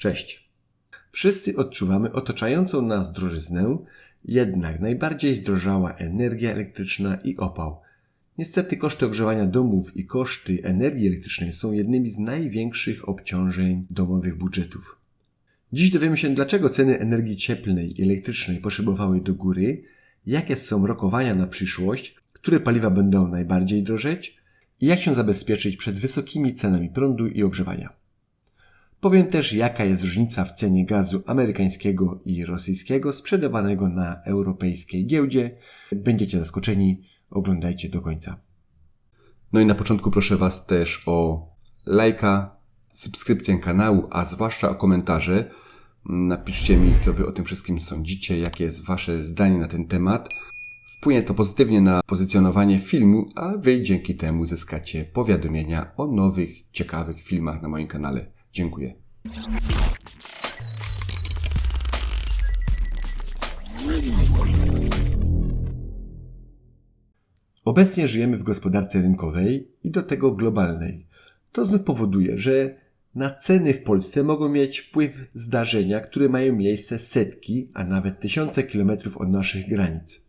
Cześć. Wszyscy odczuwamy otaczającą nas drożyznę, jednak najbardziej zdrożała energia elektryczna i opał. Niestety koszty ogrzewania domów i koszty energii elektrycznej są jednymi z największych obciążeń domowych budżetów. Dziś dowiemy się, dlaczego ceny energii cieplnej i elektrycznej poszybowały do góry, jakie są rokowania na przyszłość, które paliwa będą najbardziej drożeć i jak się zabezpieczyć przed wysokimi cenami prądu i ogrzewania. Powiem też, jaka jest różnica w cenie gazu amerykańskiego i rosyjskiego sprzedawanego na europejskiej giełdzie. Będziecie zaskoczeni, oglądajcie do końca. No i na początku proszę Was też o lajka, subskrypcję kanału, a zwłaszcza o komentarze. Napiszcie mi, co Wy o tym wszystkim sądzicie, jakie jest Wasze zdanie na ten temat. Wpłynie to pozytywnie na pozycjonowanie filmu, a Wy dzięki temu zyskacie powiadomienia o nowych, ciekawych filmach na moim kanale. Dziękuję. Obecnie żyjemy w gospodarce rynkowej i do tego globalnej. To znów powoduje, że na ceny w Polsce mogą mieć wpływ zdarzenia, które mają miejsce setki, a nawet tysiące kilometrów od naszych granic.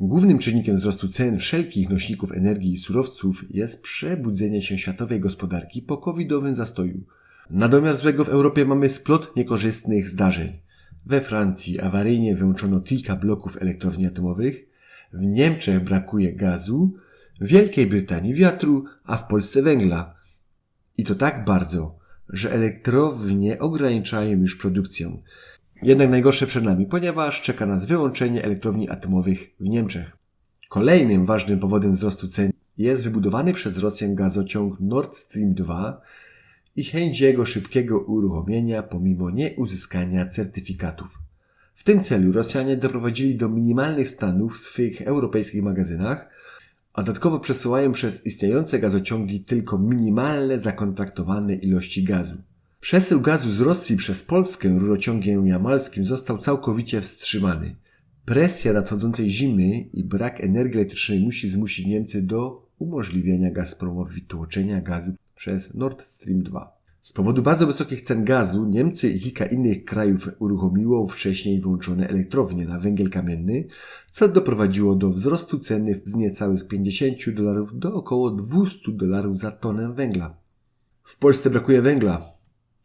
Głównym czynnikiem wzrostu cen wszelkich nośników energii i surowców jest przebudzenie się światowej gospodarki po covidowym zastoju. Na domiar złego w Europie mamy splot niekorzystnych zdarzeń. We Francji awaryjnie wyłączono kilka bloków elektrowni atomowych, w Niemczech brakuje gazu, w Wielkiej Brytanii wiatru, a w Polsce węgla. I to tak bardzo, że elektrownie ograniczają już produkcję. Jednak najgorsze przed nami, ponieważ czeka nas wyłączenie elektrowni atomowych w Niemczech. Kolejnym ważnym powodem wzrostu cen jest wybudowany przez Rosję gazociąg Nord Stream 2 i chęć jego szybkiego uruchomienia pomimo nieuzyskania certyfikatów. W tym celu Rosjanie doprowadzili do minimalnych stanów w swych europejskich magazynach, a dodatkowo przesyłają przez istniejące gazociągi tylko minimalne zakontraktowane ilości gazu. Przesył gazu z Rosji przez Polskę rurociągiem jamalskim został całkowicie wstrzymany. Presja nadchodzącej zimy i brak energii elektrycznej musi zmusić Niemcy do umożliwienia Gazpromowi tłoczenia gazu przez Nord Stream 2. Z powodu bardzo wysokich cen gazu Niemcy i kilka innych krajów uruchomiło wcześniej wyłączone elektrownie na węgiel kamienny, co doprowadziło do wzrostu ceny z niecałych 50 dolarów do około 200 dolarów za tonę węgla. W Polsce brakuje węgla,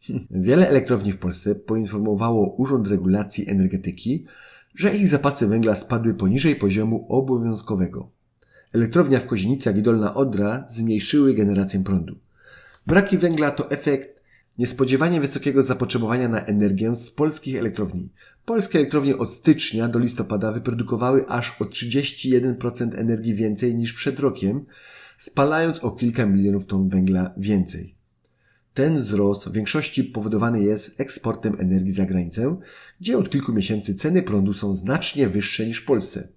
Wiele elektrowni w Polsce poinformowało Urząd Regulacji Energetyki, że ich zapasy węgla spadły poniżej poziomu obowiązkowego. Elektrownia w Kozienicach i Dolna Odra zmniejszyły generację prądu. Braki węgla to efekt niespodziewanie wysokiego zapotrzebowania na energię z polskich elektrowni. Polskie elektrownie od stycznia do listopada wyprodukowały aż o 31% energii więcej niż przed rokiem, spalając o kilka milionów ton węgla więcej. Ten wzrost w większości powodowany jest eksportem energii za granicę, gdzie od kilku miesięcy ceny prądu są znacznie wyższe niż w Polsce.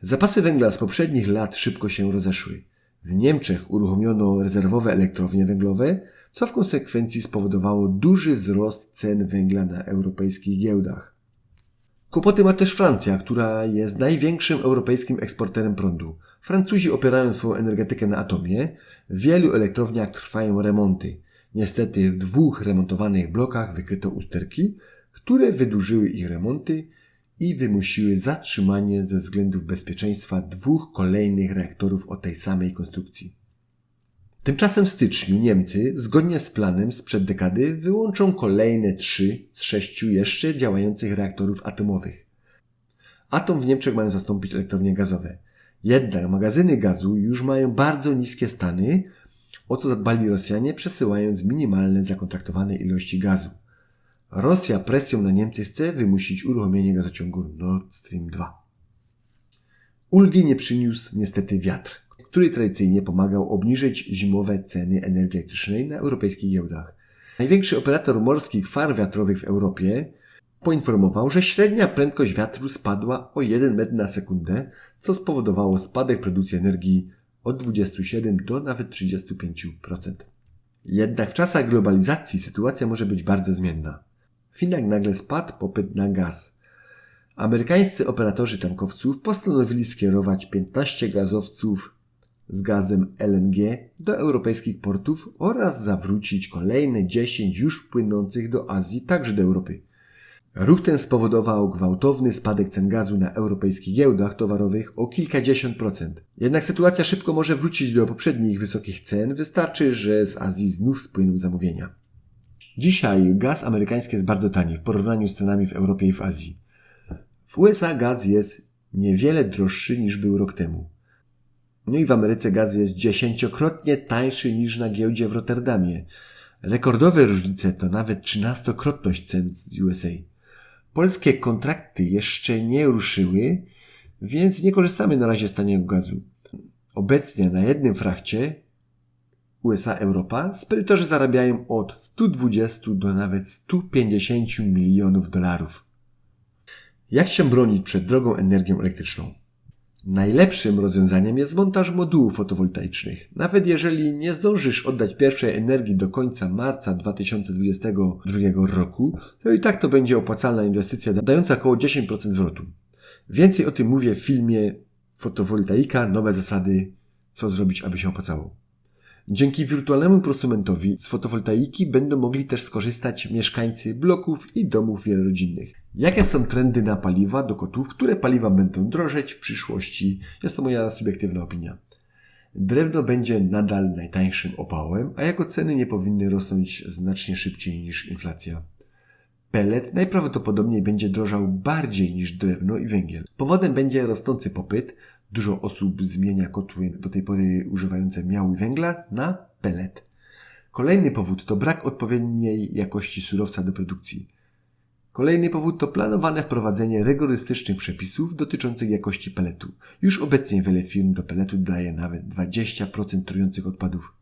Zapasy węgla z poprzednich lat szybko się rozeszły. W Niemczech uruchomiono rezerwowe elektrownie węglowe, co w konsekwencji spowodowało duży wzrost cen węgla na europejskich giełdach. Kłopoty ma też Francja, która jest największym europejskim eksporterem prądu. Francuzi opierają swoją energetykę na atomie, w wielu elektrowniach trwają remonty. Niestety w dwóch remontowanych blokach wykryto usterki, które wydłużyły ich remonty i wymusiły zatrzymanie ze względów bezpieczeństwa dwóch kolejnych reaktorów o tej samej konstrukcji. Tymczasem w styczniu Niemcy, zgodnie z planem sprzed dekady, wyłączą kolejne trzy z sześciu jeszcze działających reaktorów atomowych. Atom w Niemczech mają zastąpić elektrownie gazowe. Jednak magazyny gazu już mają bardzo niskie stany, o co zadbali Rosjanie, przesyłając minimalne zakontraktowane ilości gazu. Rosja presją na Niemcy chce wymusić uruchomienie gazociągu Nord Stream 2. Ulgi nie przyniósł niestety wiatr, który tradycyjnie pomagał obniżyć zimowe ceny energii elektrycznej na europejskich giełdach. Największy operator morskich far wiatrowych w Europie poinformował, że średnia prędkość wiatru spadła o 1 metr na sekundę, co spowodowało spadek produkcji energii od 27 do nawet 35%. Jednak w czasach globalizacji sytuacja może być bardzo zmienna. W Chinach nagle spadł popyt na gaz. Amerykańscy operatorzy tankowców postanowili skierować 15 gazowców z gazem LNG do europejskich portów oraz zawrócić kolejne 10 już płynących do Azji, także do Europy. Ruch ten spowodował gwałtowny spadek cen gazu na europejskich giełdach towarowych o kilkadziesiąt procent. Jednak sytuacja szybko może wrócić do poprzednich wysokich cen, wystarczy, że z Azji znów spłyną zamówienia. Dzisiaj gaz amerykański jest bardzo tani w porównaniu z cenami w Europie i w Azji. W USA gaz jest niewiele droższy niż był rok temu. No i w Ameryce gaz jest dziesięciokrotnie tańszy niż na giełdzie w Rotterdamie. Rekordowe różnice to nawet trzynastokrotność cen z USA. Polskie kontrakty jeszcze nie ruszyły, więc nie korzystamy na razie z taniego gazu. Obecnie na jednym frachcie USA-Europa spedytorzy zarabiają od 120 do nawet 150 milionów dolarów. Jak się bronić przed drogą energią elektryczną? Najlepszym rozwiązaniem jest montaż modułów fotowoltaicznych. Nawet jeżeli nie zdążysz oddać pierwszej energii do końca marca 2022 roku, to i tak to będzie opłacalna inwestycja dająca około 10% zwrotu. Więcej o tym mówię w filmie Fotowoltaika nowe zasady co zrobić aby się opłacało. Dzięki wirtualnemu prosumentowi z fotowoltaiki będą mogli też skorzystać mieszkańcy bloków i domów wielorodzinnych. Jakie są trendy na paliwa do kotłów, które paliwa będą drożeć w przyszłości? Jest to moja subiektywna opinia. Drewno będzie nadal najtańszym opałem, a jego ceny nie powinny rosnąć znacznie szybciej niż inflacja. Pelet najprawdopodobniej będzie drożał bardziej niż drewno i węgiel. Powodem będzie rosnący popyt. Dużo osób zmienia kotły do tej pory używające miału i węgla na pelet. Kolejny powód to brak odpowiedniej jakości surowca do produkcji. Kolejny powód to planowane wprowadzenie rygorystycznych przepisów dotyczących jakości peletu. Już obecnie wiele firm do peletu daje nawet 20% trujących odpadów.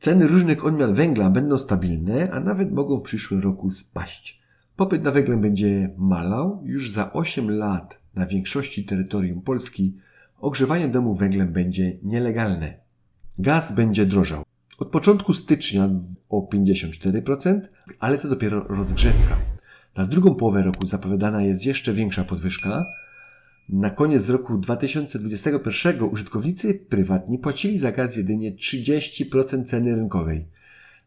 Ceny różnych odmian węgla będą stabilne, a nawet mogą w przyszłym roku spaść. Popyt na węgiel będzie malał. Już za 8 lat na większości terytorium Polski ogrzewanie domu węglem będzie nielegalne. Gaz będzie drożał. Od początku stycznia o 54%, ale to dopiero rozgrzewka. Na drugą połowę roku zapowiadana jest jeszcze większa podwyżka. Na koniec roku 2021 użytkownicy prywatni płacili za gaz jedynie 30% ceny rynkowej.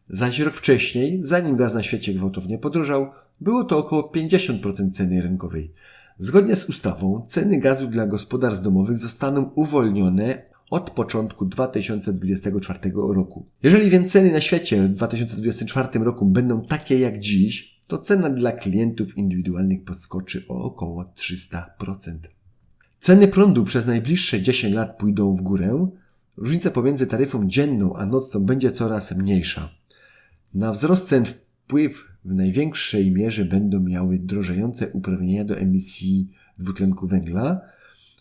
Zaś rok wcześniej, zanim gaz na świecie gwałtownie podrożał, było to około 50% ceny rynkowej. Zgodnie z ustawą ceny gazu dla gospodarstw domowych zostaną uwolnione od początku 2024 roku. Jeżeli więc ceny na świecie w 2024 roku będą takie jak dziś, to cena dla klientów indywidualnych podskoczy o około 300%. Ceny prądu przez najbliższe 10 lat pójdą w górę. Różnica pomiędzy taryfą dzienną a nocną będzie coraz mniejsza. Na wzrost cen wpływ w największej mierze będą miały drożejące uprawnienia do emisji dwutlenku węgla.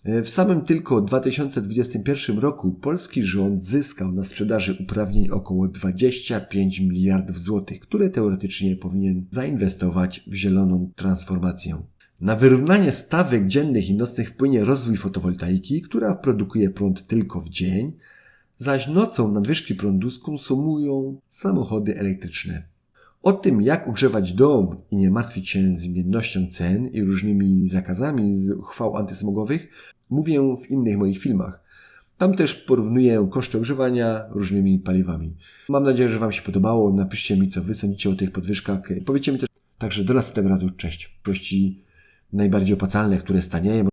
W samym tylko 2021 roku polski rząd zyskał na sprzedaży uprawnień około 25 miliardów złotych, które teoretycznie powinien zainwestować w zieloną transformację. Na wyrównanie stawek dziennych i nocnych wpłynie rozwój fotowoltaiki, która produkuje prąd tylko w dzień, zaś nocą nadwyżki prądu skonsumują samochody elektryczne. O tym, jak ogrzewać dom i nie martwić się zmiennością cen i różnymi zakazami z uchwał antysmogowych, mówię w innych moich filmach. Tam też porównuję koszty ogrzewania różnymi paliwami. Mam nadzieję, że Wam się podobało. Napiszcie mi, co Wy sądzicie o tych podwyżkach. Powiedzcie mi też także do następnego razu. Cześć. Przyszłości najbardziej opłacalne, które stanieją,